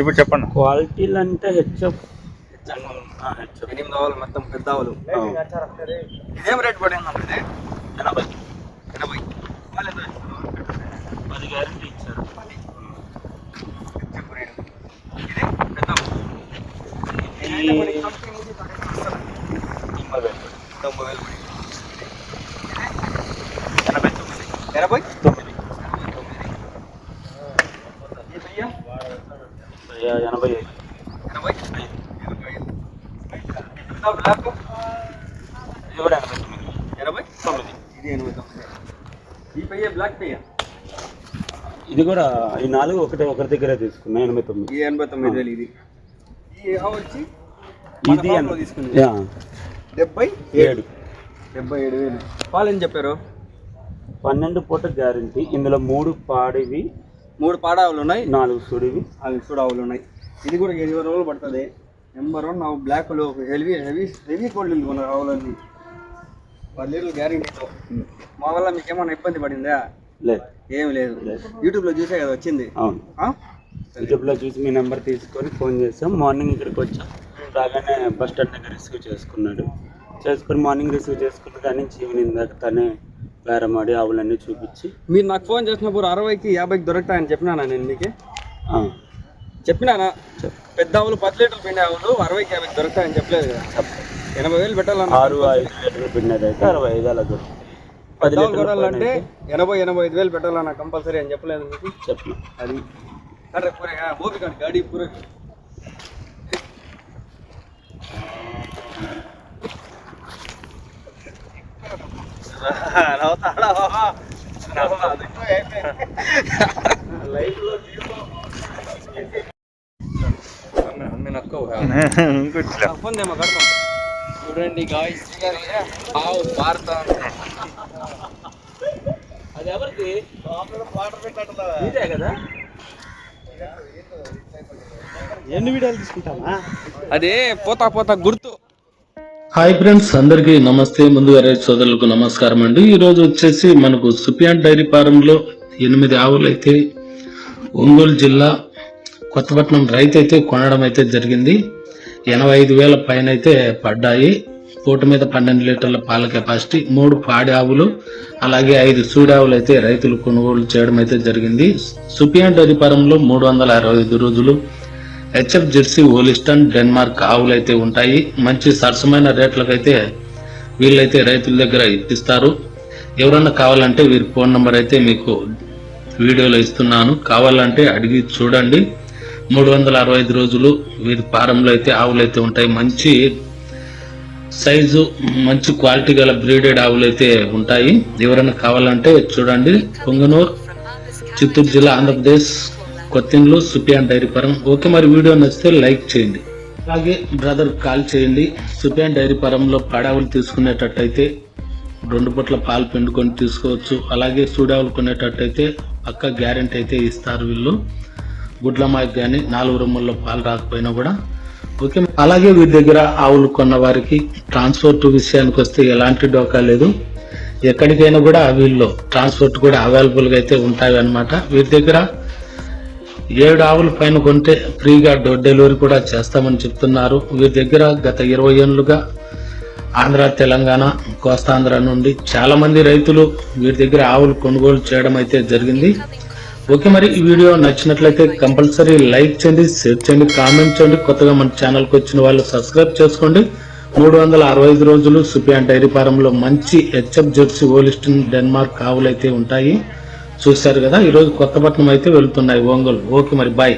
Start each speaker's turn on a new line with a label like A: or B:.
A: ఇప్పుడు చెప్పండి
B: క్వాలిటీలు అంటే హెచ్ఎఫ్ హెచ్ఎఫ్
C: ఎనిమిది ఆవులు మొత్తం పెద్ద ఆవులు ఇదేం రేట్ పడింది అన్న ఇది
B: ఎనభై
C: ఎనభై వాళ్ళు ఎంత ఇస్తున్నారు?
B: పది గ్యారెంటీ ఇచ్చారు
C: చెప్పు రేటు. ఇది పెద్ద ఆవు.
B: ఇది
C: మనకి కంపెనీ నుంచి తొంభై వేలు.
B: తొంభై వేలు
C: తొంభై వేలు పడింది.
B: ఎనభై తొమ్మిది
C: ఎనభై
B: తొమ్మిది
C: ఈ వెయ్యి?
B: ఎ- ఎనభై ఐదు
C: ఎనభై ఎనభై ఐదు. బ్లాక్?
B: ఇది కూడా ఎనభై తొమ్మిది?
C: ఎనభై?
B: తొమ్మిది.
C: ఇది ఎనభై తొమ్మిది. ఈ పెయ్య బ్లాక్ పెయ్య
B: ఇది కూడా ఈ నాలుగు ఒకటి ఒకరి దగ్గరే తీసుకున్నా ఎనభై తొమ్మిది.
C: ఎనభై తొమ్మిది వేలు ఇది. ఈ వచ్చి తీసుకుంది డెబ్బై
B: ఏడు.
C: డెబ్బై ఏడు వేలు. పాలు ఏం చెప్పారు?
B: పన్నెండు పూట గ్యారెంటీ. ఇందులో మూడు పాడివి
C: మూడు పాడావులు ఉన్నాయి.
B: నాలుగు సుడివి.
C: అవి చూడు ఆవులు ఉన్నాయి. ఇది కూడా ఇరవై రోజులు పడుతుంది. నెంబర్ వన్ ఆవు బ్లాక్లో హెవీ హెవీ హెవీ కోల్డ్ కొన్న ఆవులన్నీ పది లీటర్లు గ్యారెంటీతో మా వల్ల మీకు ఏమైనా ఇబ్బంది పడిందా?
B: లేదు.
C: ఏం లేదు. యూట్యూబ్లో చూసే కదా వచ్చింది.
B: అవును? యూట్యూబ్లో చూసి మీ నెంబర్ తీసుకొని ఫోన్ చేసాం. మార్నింగ్ ఇక్కడికి వచ్చాం. రాగానే బస్ స్టాండ్ దగ్గర రిసీవ్ చేసుకున్నాడు. చేసుకొని మార్నింగ్ రిసీవ్ చేసుకున్న కానీ నుంచి ఈవినింగ్ దాకా తనే బేరమాడి ఆవులన్నీ చూపించి
C: మీరు నాకు ఫోన్ చేసినప్పుడు అరవైకి యాభైకి దొరుకుతాయని చెప్పినానా నేను మీకు
B: ఆ,
C: చెప్పినానా
B: చెప్
C: పెద్ద ఆవులు పది లీటర్లు పిండే ఆవులు అరవైకి యాభైకి దొరుకుతాయని చెప్పలేదు కదా. ఎనభై వేలు పెట్టాలన్నా
B: ఆరు ఐదు లీటర్లు పిండేది అయితే అరవై ఐదు అలా పది లీటర్లు
C: కొనాలంటే ఎనభై ఎనభై ఐదు వేలు పెట్టాలన్నా కంపల్సరీ అని చెప్పలేదు మీకు
B: చెప్పిన.
C: అది. అరే పూరే ఓపిక గాడి పూరే
A: ఇంకొచ్చిలే
C: చూడండి గాయస్ ఆవు పారుతా
B: అది ఎవరికి ఇదే కదా
C: ఎన్ని వీడియోలు తీసుకుంటామా అదే పోతా పోతా గుర్తు.
D: హాయ్ ఫ్రెండ్స్ అందరికీ నమస్తే. ముందుగా రైతు సోదరులకు నమస్కారం అండి. ఈ రోజు వచ్చేసి మనకు సుపియాన్ డైరీ ఫారంలో ఎనిమిది ఆవులు అయితే ఒంగోలు జిల్లా కొత్తపట్నం రైతు అయితే కొనడం అయితే జరిగింది. ఎనభై ఐదు వేల పైన అయితే పడ్డాయి. పూట మీద పన్నెండు లీటర్ల పాల కెపాసిటీ మూడు పాడి ఆవులు అలాగే ఐదు సూడావులు అయితే రైతులు కొనుగోలు చేయడం అయితే జరిగింది. సుపియాన్ డైరీ ఫారంలో మూడు వందల అరవై ఐదు రోజులు హెచ్ఎఫ్ జెర్సీ ఓలిస్టన్ డెన్మార్క్ ఆవులు అయితే ఉంటాయి. మంచి సరసమైన రేట్లకైతే వీళ్ళైతే రైతుల దగ్గర ఇప్పిస్తారు. ఎవరన్నా కావాలంటే వీరి ఫోన్ నెంబర్ అయితే మీకు వీడియోలో ఇస్తున్నాను. కావాలంటే అడిగి చూడండి. మూడు వందల అరవై ఐదు రోజులు వీరి ఫారంలో అయితే ఆవులు అయితే ఉంటాయి. మంచి సైజు మంచి క్వాలిటీ గల బ్రీడెడ్ ఆవులు అయితే ఉంటాయి. ఎవరైనా కావాలంటే చూడండి. పొంగనూరు చిత్తూరు జిల్లా Andhra Pradesh Kothindlu Sufiyan dairy farm. Okay మరి వీడియో నచ్చితే లైక్ చేయండి. అలాగే బ్రదర్ కాల్ చేయండి. సుపియాన్ డైరీ ఫారంలో పడావులు తీసుకునేటట్టయితే రెండు పొట్ల పాలు పిండుకొని తీసుకోవచ్చు. అలాగే సూడావులు కొనేటట్టయితే పక్క గ్యారెంటీ అయితే ఇస్తారు వీళ్ళు. గుడ్ల మాయకు కానీ నాలుగు రూముల్లో పాలు రాకపోయినా కూడా ఓకే. అలాగే వీరి దగ్గర ఆవులు కొన్న వారికి ట్రాన్స్పోర్ట్ విషయానికి వస్తే ఎలాంటి డోకా లేదు. ఎక్కడికైనా కూడా వీళ్ళు ట్రాన్స్పోర్ట్ కూడా అవైలబుల్గా అయితే ఉంటాయి అన్నమాట. వీరి దగ్గర ఏడు ఆవుల పైన కొంటే ఫ్రీగా డోర్ డెలివరీ కూడా చేస్తామని చెప్తున్నారు. వీరి దగ్గర గత ఇరవై ఏళ్ళుగా ఆంధ్ర తెలంగాణ కోస్తాంధ్ర నుండి చాలామంది రైతులు వీరి దగ్గర ఆవులు కొనుగోలు చేయడం అయితే జరిగింది. ఓకే మరి ఈ వీడియో నచ్చినట్లయితే కంపల్సరీ లైక్ చేయండి షేర్ చేయండి కామెంట్ చేయండి. కొత్తగా మన ఛానల్కి వచ్చిన వాళ్ళు సబ్స్క్రైబ్ చేసుకోండి. మూడు వందల అరవై ఐదు రోజులు సుపియాన్ డైరీ ఫారంలో మంచి హెచ్ఎఫ్ జెర్సీ ఓలిస్టన్ డెన్మార్క్ ఆవులు అయితే ఉంటాయి. చూశారు కదా ఈరోజు కొత్తపట్నం అయితే వెళ్తున్నాయి ఒంగోలు. ఓకే మరి బాయ్.